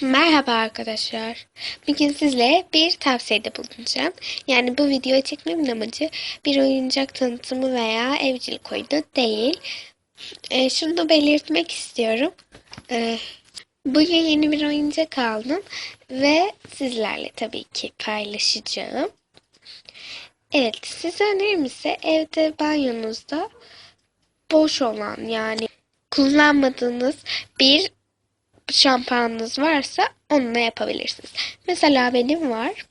Merhaba arkadaşlar. Bugün sizle bir tavsiyede bulunacağım. Yani bu videoyu çekmemin amacı bir oyuncak tanıtımı veya evcilik oyunu değil. Ee, şunu belirtmek istiyorum. Ee, bugün yeni bir oyuncak aldım ve sizlerle tabii ki paylaşacağım. Evet, size önerim ise evde banyonuzda boş olan yani kullanmadığınız bir şampuanınız varsa onunla yapabilirsiniz. Mesela benim var.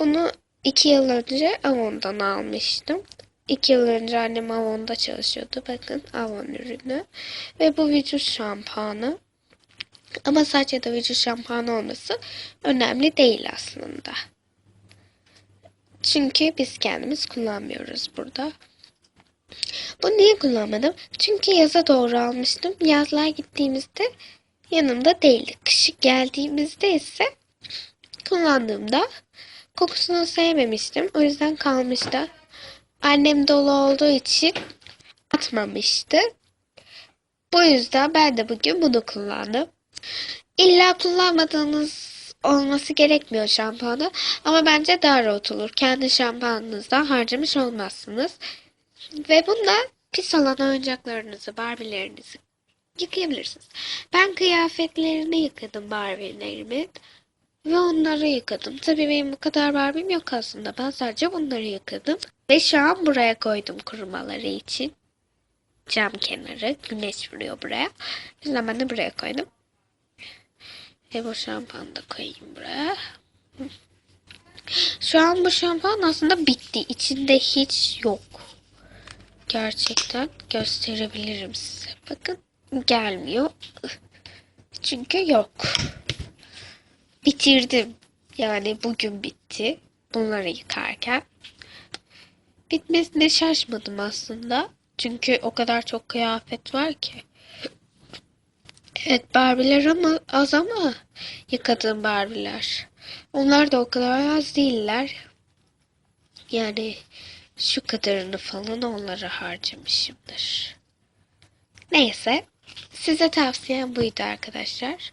Bunu iki yıl önce Avon'dan almıştım. İki yıl önce annem Avon'da çalışıyordu. Bakın Avon ürünü. Ve bu vücut şampuanı. Ama sadece de vücut şampuanı olması önemli değil aslında. Çünkü biz kendimiz kullanmıyoruz burada. Bunu niye kullanmadım? Çünkü yaza doğru almıştım. Yazlığa gittiğimizde yanımda değildi. Kışık geldiğimizde ise kullandığımda kokusunu sevmemiştim. O yüzden kalmıştı. Annem dolu olduğu için atmamıştı. Bu yüzden ben de bugün bunu kullandım. İlla kullanmadığınız olması gerekmiyor şampuanı ama bence daha rahat olur. Kendi şampuanınızdan harcamış olmazsınız. Ve bunda pis olan oyuncaklarınızı, barbilerinizi yıkayabilirsiniz. Ben kıyafetlerini yıkadım Barbie'lerimin ve onları yıkadım. Tabii benim bu kadar Barbie'm yok aslında. Ben sadece bunları yıkadım. Ve şu an buraya koydum kurumaları için. Cam kenarı. Güneş vuruyor buraya. O yüzden ben de buraya koydum. Ve bu şampuanı da koyayım buraya. Şu an bu şampuan aslında bitti. İçinde hiç yok. Gerçekten gösterebilirim size. Bakın gelmiyor. Çünkü yok. Bitirdim. Yani bugün bitti. Bunları yıkarken. Bitmesine şaşmadım aslında. Çünkü o kadar çok kıyafet var ki. Evet Barbie'ler ama az ama yıkadığım Barbie'ler. Onlar da o kadar az değiller. Yani şu kadarını falan onlara harcamışımdır. Neyse. Size tavsiyem buydu arkadaşlar.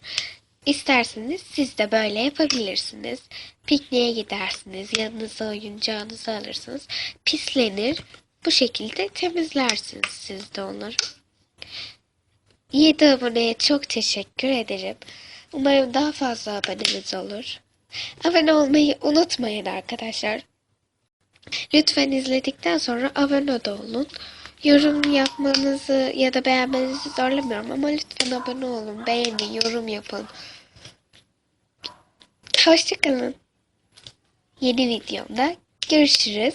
İsterseniz siz de böyle yapabilirsiniz. Pikniğe gidersiniz. Yanınıza oyuncağınızı alırsınız. Pislenir. Bu şekilde temizlersiniz siz de onları. 7 aboneye çok teşekkür ederim. Umarım daha fazla aboneniz olur. Abone olmayı unutmayın arkadaşlar. Lütfen izledikten sonra abone de olun. Yorum yapmanızı ya da beğenmenizi zorlamıyorum ama lütfen abone olun, beğenin, yorum yapın. Hoşçakalın. Yeni videomda görüşürüz.